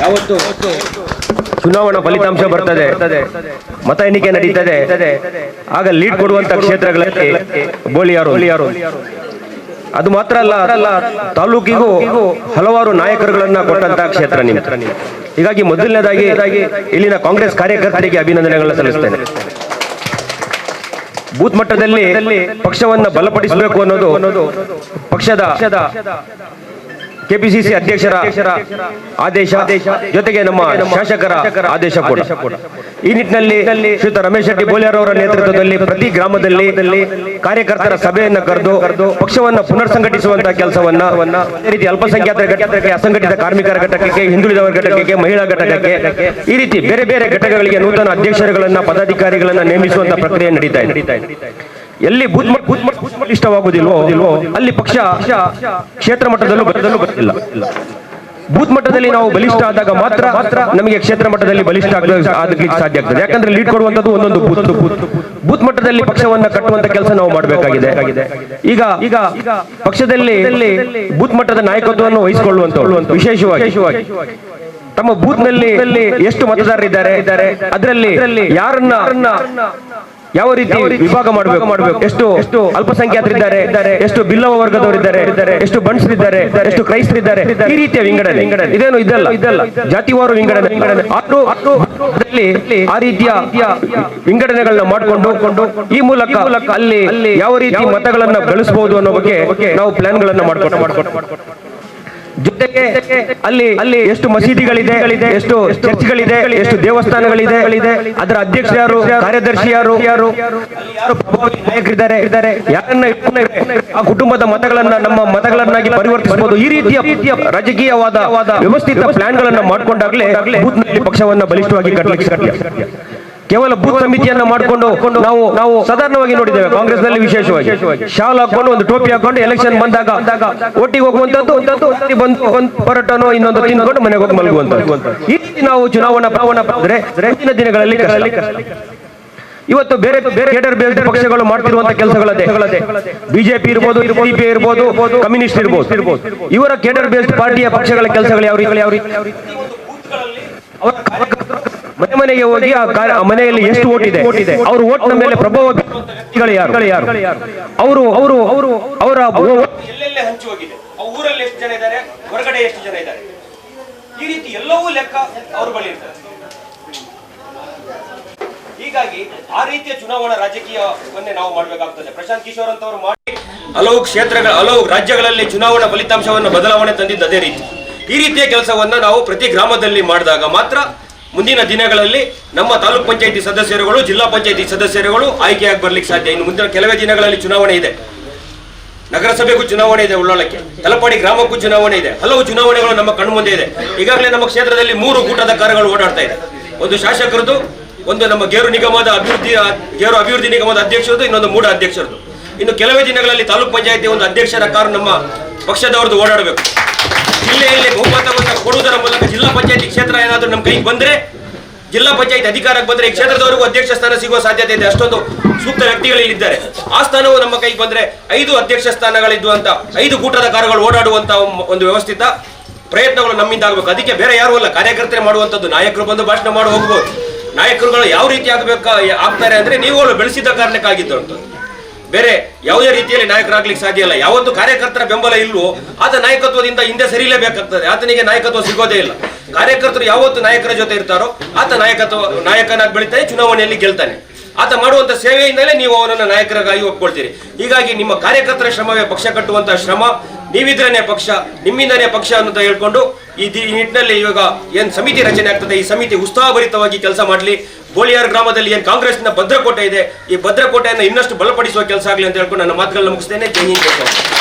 ಯಾವತ್ತು? ಚುನಾವಣಾ ಫಲಿತಾಂಶ ಬರ್ತದೆ. ಮತ ಎಣಿಕೆ ನಡೀತದೆ. ಆಗ ಲೀಡ್ ಕೊಡುವಂತ ಕ್ಷೇತ್ರಗಳಲ್ಲಿ ಬೋಳಿಯಾರು. ಅದು ಮಾತ್ರ ಅಲ್ಲ, ತಾಲೂಕಿಗೂ ಹಲವಾರು ನಾಯಕರುಗಳನ್ನ ಕೊಟ್ಟಂತ ಕ್ಷೇತ್ರ ನಿಮ್ಮ ಹೀಗಾಗಿ ಮೊದಲನೇದಾಗಿ ಇಲ್ಲಿನ ಕಾಂಗ್ರೆಸ್ ಕಾರ್ಯಕರ್ತರಿಗೆ ಅಭಿನಂದನೆಗಳನ್ನ ಸಲ್ಲಿಸ್ತೇನೆ. ಬೂತ್ ಮಟ್ಟದಲ್ಲಿ ಪಕ್ಷವನ್ನು ಬಲಪಡಿಸಬೇಕು ಅನ್ನೋದು ಪಕ್ಷದ ಕೆಪಿಸಿಸಿ ಅಧ್ಯಕ್ಷರ ಆದೇಶ ಜೊತೆಗೆ ನಮ್ಮ ಶಾಸಕರ ಆದೇಶ ಕೂಡ. ಈ ನಿಟ್ಟಿನಲ್ಲಿ ಶ್ರೀಯುತ ರಮೇಶ್ ಶೆಟ್ಟಿ ಬೋಲಿಯಾರ್ ಅವರ ನೇತೃತ್ವದಲ್ಲಿ ಪ್ರತಿ ಗ್ರಾಮದಲ್ಲಿ ಕಾರ್ಯಕರ್ತರ ಸಭೆಯನ್ನು ಕರೆದು ಪಕ್ಷವನ್ನ ಪುನರ್ ಸಂಘಟಿಸುವಂತಹ ಕೆಲಸವನ್ನ ರೀತಿ ಅಲ್ಪಸಂಖ್ಯಾತರ ಘಟಕಕ್ಕೆ ಅಸಂಘಟಿತ ಕಾರ್ಮಿಕರ ಘಟಕಕ್ಕೆ ಹಿಂದುಳಿದವರ ಘಟಕಕ್ಕೆ ಮಹಿಳಾ ಘಟಕಕ್ಕೆ ಈ ರೀತಿ ಬೇರೆ ಬೇರೆ ಘಟಕಗಳಿಗೆ ನೂತನ ಅಧ್ಯಕ್ಷರುಗಳನ್ನ ಪದಾಧಿಕಾರಿಗಳನ್ನ ನೇಮಿಸುವಂತಹ ಪ್ರಕ್ರಿಯೆ ನಡೀತಾ ಇದೆ. ಎಲ್ಲಿ ಬೂತ್ ಬೂತ್ ಇಷ್ಟವಾಗುವುದಿಲ್ವೋ, ಅಲ್ಲಿ ಪಕ್ಷ ಕ್ಷೇತ್ರ ಮಟ್ಟದಲ್ಲೂ ಬರದಲ್ಲೂ ಬರುತ್ತಿಲ್ಲ ಬೂತ್ ಮಟ್ಟದಲ್ಲಿ ನಾವು ಬಲಿಷ್ಠ ಆದಾಗ ಮಾತ್ರ ಮಾತ್ರ ನಮಗೆ ಕ್ಷೇತ್ರ ಮಟ್ಟದಲ್ಲಿ ಬಲಿಷ್ಠ ಆಗ್ಲಿಕ್ಕೆ ಸಾಧ್ಯ ಆಗ್ತದೆ. ಯಾಕಂದ್ರೆ ಲೀಡ್ ಕೊಡುವಂತದ್ದು ಒಂದೊಂದು ಬೂತ್ ಬೂತ್ ಮಟ್ಟದಲ್ಲಿ ಪಕ್ಷವನ್ನ ಕಟ್ಟುವಂತ ಕೆಲಸ ನಾವು ಮಾಡಬೇಕಾಗಿದೆ. ಈಗ ಈಗ ಪಕ್ಷದಲ್ಲಿ ಬೂತ್ ಮಟ್ಟದ ನಾಯಕತ್ವವನ್ನು ವಹಿಸಿಕೊಳ್ಳುವಂತ ವಿಶೇಷವಾಗಿ ತಮ್ಮ ಬೂತ್ನಲ್ಲಿ ಎಷ್ಟು ಮತದಾರರಿದ್ದಾರೆ, ಅದರಲ್ಲಿ ಯಾರನ್ನ ಯಾವ ರೀತಿ ವಿಭಾಗ ಮಾಡಬೇಕು? ಮಾಡಬೇಕು? ಎಷ್ಟು ಎಷ್ಟು ಅಲ್ಪಸಂಖ್ಯಾತರಿದ್ದಾರೆ ಎಷ್ಟು ಬಿಲ್ಲವ ವರ್ಗದವರಿದ್ದಾರೆ ಎಷ್ಟು ಬಣ್ಸರಿದ್ದಾರೆ ಎಷ್ಟು ಕ್ರೈಸ್ತರಿದ್ದಾರೆ ಈ ರೀತಿಯ ವಿಂಗಡಣೆ. ಇದೇನು ಇದಲ್ಲ ಇದಲ್ಲ. ಜಾತಿವಾರು ವಿಂಗಡಣೆ. ಆ ರೀತಿಯ ವಿಂಗಡಣೆಗಳನ್ನ ಮಾಡಿಕೊಂಡು ಈ ಮೂಲಕ ಅಲ್ಲಿ ಅಲ್ಲಿ ಯಾವ ರೀತಿ ಮತಗಳನ್ನ ಗಳಿಸಬಹುದು ಅನ್ನೋ ಬಗ್ಗೆ ನಾವು ಪ್ಲಾನ್ ಗಳನ್ನ ಮಾಡ್ಕೊಂಡು ಮಾಡ್ಕೊಂಡು ಜೊತೆಗೆ ಅಲ್ಲಿ ಅಲ್ಲಿ ಎಷ್ಟು ಮಸೀದಿಗಳಿದೆ, ಎಷ್ಟು ಚರ್ಚ್ಗಳಿದೆ, ಎಷ್ಟು ದೇವಸ್ಥಾನಗಳಿದೆ, ಅದರ ಅಧ್ಯಕ್ಷ ಯಾರು ಕಾರ್ಯದರ್ಶಿ ಯಾರು ಯಾರು ನಾಯಕರಿದ್ದಾರೆ, ಯಾರನ್ನ ಆ ಕುಟುಂಬದ ಮತಗಳನ್ನ ನಮ್ಮ ಮತಗಳನ್ನಾಗಿ ಪರಿವರ್ತಿಸಬಹುದು. ಈ ರೀತಿಯ ರಾಜಕೀಯವಾದ ವ್ಯವಸ್ಥಿತ ಪ್ಲಾನ್ ಗಳನ್ನ ಮಾಡ್ಕೊಂಡಾಗ್ಲೇ ಬೂತ್ನಲ್ಲಿ ಪಕ್ಷವನ್ನ ಬಲಿಷ್ಠವಾಗಿ ಕಟ್ಟಲಿಕ್ಕೆ ಕೇವಲ ಬೂತ್ ಸಮಿತಿಯನ್ನ ಮಾಡಿಕೊಂಡು ನಾವು ನಾವು ಸಾಧಾರಣವಾಗಿ ನೋಡಿದ್ದೇವೆ ಕಾಂಗ್ರೆಸ್ನಲ್ಲಿ ವಿಶೇಷವಾಗಿ. ಶಾಲ್ ಹಾಕೊಂಡು ಒಂದು ಟೋಪಿ ಹಾಕೊಂಡು ಎಲೆಕ್ಷನ್ ಬಂದಾಗ ಒಟ್ಟಿಗೆ ಹೋಗುವಂತದ್ದು ಬಂದು ಒಂದು ಪರೋಟನೋ ಇನ್ನೊಂದು ತಿಂದ್ಕೊಂಡು ಮನೆಗೆ ಹೋಗಿ ಮಲಗುವಂತದ್ದು ಇಲ್ಲಿ ನಾವು ಚುನಾವಣಾ ಪಾವನ ಪಾದ್ರೆ ಹೆಚ್ಚಿನ ದಿನಗಳಲ್ಲಿ. ಇವತ್ತು ಬೇರೆ ಬೇರೆ ಕೇಡರ್ ಬೇರೆ ಪಕ್ಷಗಳು ಮಾಡ್ತಿರುವಂತ ಕೆಲಸಗಳದೇ ಬಿಜೆಪಿ ಇರ್ಬೋದು ಬಿಜೆಪಿ ಇರ್ಬೋದು ಕಮ್ಯುನಿಸ್ಟ್ ಇರ್ಬೋದು. ಇರ್ಬೋದು. ಇವರ ಕೇಡರ್ ಬೇಸ್ಡ್ ಪಾರ್ಟಿಯ ಪಕ್ಷಗಳ ಕೆಲಸಗಳು ಯಾವ ರೀತಿ? ಯಾವ ರೀತಿ? ಮನೆ ಮನೆಗೆ ಹೋಗಿ ಆ ಮನೆಯಲ್ಲಿ ಎಷ್ಟು ಓಟ್ ಇದೆ? ಅವ್ರ ಓಟ್ ಮೇಲೆ ಪ್ರಭಾವ ವ್ಯಕ್ತಿಗಳು ಯಾರು? ಯಾರು? ಅವರು ಅವರು ಅವರು ಅವರ ಎಲ್ಲೆಲ್ಲೇ ಹಂಚಿ ಹೋಗಿದೆ? ಆ ಊರಲ್ಲಿ ಎಷ್ಟು ಜನ ಇದ್ದಾರೆ? ಹೊರಗಡೆ ಎಷ್ಟು ಜನ ಇದ್ದಾರೆ? ಈ ರೀತಿ ಎಲ್ಲವೂ ಲೆಕ್ಕ ಅವ್ರ ಬಳಿ ಇರ್ತಾರೆ ಹೀಗಾಗಿ ಆ ರೀತಿಯ ಚುನಾವಣಾ ರಾಜಕೀಯವನ್ನೇ ನಾವು ಮಾಡಬೇಕಾಗ್ತದೆ. ಪ್ರಶಾಂತ್ ಕಿಶೋರ್ ಅಂತವರು ಮಾಡಿ ಹಲವು ಕ್ಷೇತ್ರಗಳ ಹಲವು ರಾಜ್ಯಗಳಲ್ಲಿ ಚುನಾವಣಾ ಫಲಿತಾಂಶವನ್ನು ಬದಲಾವಣೆ ತಂದಿದ್ದ ಅದೇ ರೀತಿ. ಈ ರೀತಿಯ ಕೆಲಸವನ್ನ ನಾವು ಪ್ರತಿ ಗ್ರಾಮದಲ್ಲಿ ಮಾಡಿದಾಗ ಮಾತ್ರ ಮುಂದಿನ ದಿನಗಳಲ್ಲಿ ನಮ್ಮ ತಾಲೂಕ್ ಪಂಚಾಯತಿ ಸದಸ್ಯರುಗಳು, ಜಿಲ್ಲಾ ಪಂಚಾಯತಿ ಸದಸ್ಯರುಗಳು ಆಯ್ಕೆಯಾಗಿ ಬರ್ಲಿಕ್ಕೆ ಸಾಧ್ಯ. ಇನ್ನು ಮುಂದಿನ ಕೆಲವೇ ದಿನಗಳಲ್ಲಿ ಚುನಾವಣೆ ಇದೆ. ನಗರಸಭೆಗೂ ಚುನಾವಣೆ ಇದೆ ಉಳ್ಳಾಳಕ್ಕೆ ತಲಪಾಡಿ ಗ್ರಾಮಕ್ಕೂ ಚುನಾವಣೆ ಇದೆ. ಹಲವು ಚುನಾವಣೆಗಳು ನಮ್ಮ ಕಣ್ಮುಂದೆ ಇದೆ. ಈಗಾಗಲೇ ನಮ್ಮ ಕ್ಷೇತ್ರದಲ್ಲಿ ಮೂರು ಕೂಟದ ಕಾರ್ಯಗಳು ಓಡಾಡ್ತಾ ಇದೆ. ಒಂದು ಶಾಸಕರದ್ದು ಒಂದು ನಮ್ಮ ಗೇರು ನಿಗಮದ ಅಭಿವೃದ್ಧಿ, ಗೇರು ಅಭಿವೃದ್ಧಿ ನಿಗಮದ ಅಧ್ಯಕ್ಷರದ್ದು ಇನ್ನೊಂದು ಮೂಡ ಅಧ್ಯಕ್ಷರದ್ದು ಇನ್ನು ಕೆಲವೇ ದಿನಗಳಲ್ಲಿ ತಾಲೂಕ್ ಪಂಚಾಯತಿ ಒಂದು ಅಧ್ಯಕ್ಷರ ಕಾರು ನಮ್ಮ ಪಕ್ಷದವ್ರದ್ದು ಓಡಾಡಬೇಕು. ಜಿಲ್ಲೆಯಲ್ಲಿ ಬಹುಮತವನ್ನು ಕೊಡುವುದರ ಮೂಲಕ ಜಿಲ್ಲಾ ಪಂಚಾಯತಿ ಕ್ಷೇತ್ರ ಏನಾದರೂ ನಮ್ಮ ಕೈಗೆ ಬಂದ್ರೆ, ಜಿಲ್ಲಾ ಪಂಚಾಯತ್ ಅಧಿಕಾರಕ್ಕೆ ಬಂದರೆ ಈ ಕ್ಷೇತ್ರದವರೆಗೂ ಅಧ್ಯಕ್ಷ ಸ್ಥಾನ ಸಿಗುವ ಸಾಧ್ಯತೆ ಇದೆ. ಅಷ್ಟೊಂದು ಸೂಕ್ತ ವ್ಯಕ್ತಿಗಳು ಇಲ್ಲಿದ್ದಾರೆ. ಆ ಸ್ಥಾನವು ನಮ್ಮ ಕೈಗೆ ಬಂದ್ರೆ ಐದು ಅಧ್ಯಕ್ಷ ಸ್ಥಾನಗಳಿದ್ದು ಅಂತ, ಐದು ಕೂಟದ ಕಾರುಗಳು ಓಡಾಡುವಂಥ ಒಂದು ವ್ಯವಸ್ಥಿತ ಪ್ರಯತ್ನಗಳು ನಮ್ಮಿಂದ ಆಗಬೇಕು. ಅದಕ್ಕೆ ಬೇರೆ ಯಾರು ಅಲ್ಲ, ಕಾರ್ಯಕರ್ತರೆ ಮಾಡುವಂಥದ್ದು. ನಾಯಕರು ಬಂದು ಭಾಷಣ ಮಾಡಿ ಹೋಗ್ಬೋದು. ನಾಯಕರುಗಳು ಯಾವ ರೀತಿ ಆಗಬೇಕು, ಆಗ್ತಾರೆ ಅಂದ್ರೆ ನೀವುಗಳು ಬೆಳೆಸಿದ ಕಾರಣಕ್ಕಾಗಿದ್ದು ಅಂತದ್ದು. ಬೇರೆ ಯಾವುದೇ ರೀತಿಯಲ್ಲಿ ನಾಯಕರಾಗ್ಲಿಕ್ಕೆ ಸಾಧ್ಯ ಇಲ್ಲ. ಯಾವತ್ತು ಕಾರ್ಯಕರ್ತರ ಬೆಂಬಲ ಇಲ್ವೋ, ಆತ ನಾಯಕತ್ವದಿಂದ ಹಿಂದೆ ಸರಿಲೇಬೇಕಾಗ್ತದೆ. ಆತನಿಗೆ ನಾಯಕತ್ವ ಸಿಗೋದೇ ಇಲ್ಲ. ಕಾರ್ಯಕರ್ತರು ಯಾವತ್ತು ನಾಯಕರ ಜೊತೆ ಇರ್ತಾರೋ, ಆತ ನಾಯಕತ್ವ, ನಾಯಕನಾಗಿ ಬೆಳಿತಾನೆ, ಚುನಾವಣೆಯಲ್ಲಿ ಗೆಲ್ತಾನೆ. ಆತ ಮಾಡುವಂತ ಸೇವೆಯಿಂದಲೇ ನೀವು ಅವನನ್ನ ನಾಯಕರಾಗಿ ಒಪ್ಕೊಳ್ತೀರಿ. ಹೀಗಾಗಿ ನಿಮ್ಮ ಕಾರ್ಯಕರ್ತರ ಶ್ರಮವೇ ಪಕ್ಷ ಕಟ್ಟುವಂತಹ ಶ್ರಮ. ನೀವಿದ್ರನೇ ಪಕ್ಷ, ನಿಮ್ಮಿಂದನೇ ಪಕ್ಷ ಅಂತ ಹೇಳ್ಕೊಂಡು ಈ ನಿಟ್ಟಿನಲ್ಲಿ ಇವಾಗ ಏನ್ ಸಮಿತಿ ರಚನೆ ಆಗ್ತದೆ, ಈ ಸಮಿತಿ ಉತ್ಸಾಹಭರಿತವಾಗಿ ಕೆಲಸ ಮಾಡಲಿ. ಗೋಳಿಯಾರ್ ಗ್ರಾಮದಲ್ಲಿ ಏನ್ ಕಾಂಗ್ರೆಸ್ನ ಭದ್ರಕೋಟೆ ಇದೆ, ಈ ಭದ್ರಕೋಟೆಯನ್ನು ಇನ್ನಷ್ಟು ಬಲಪಡಿಸುವ ಕೆಲಸ ಆಗಲಿ ಅಂತ ಹೇಳ್ಕೊಂಡು ನನ್ನ ಮಾತುಗಳನ್ನ ಮುಗಿಸ್ತೇನೆ ಜೈ ಹಿಂದ್.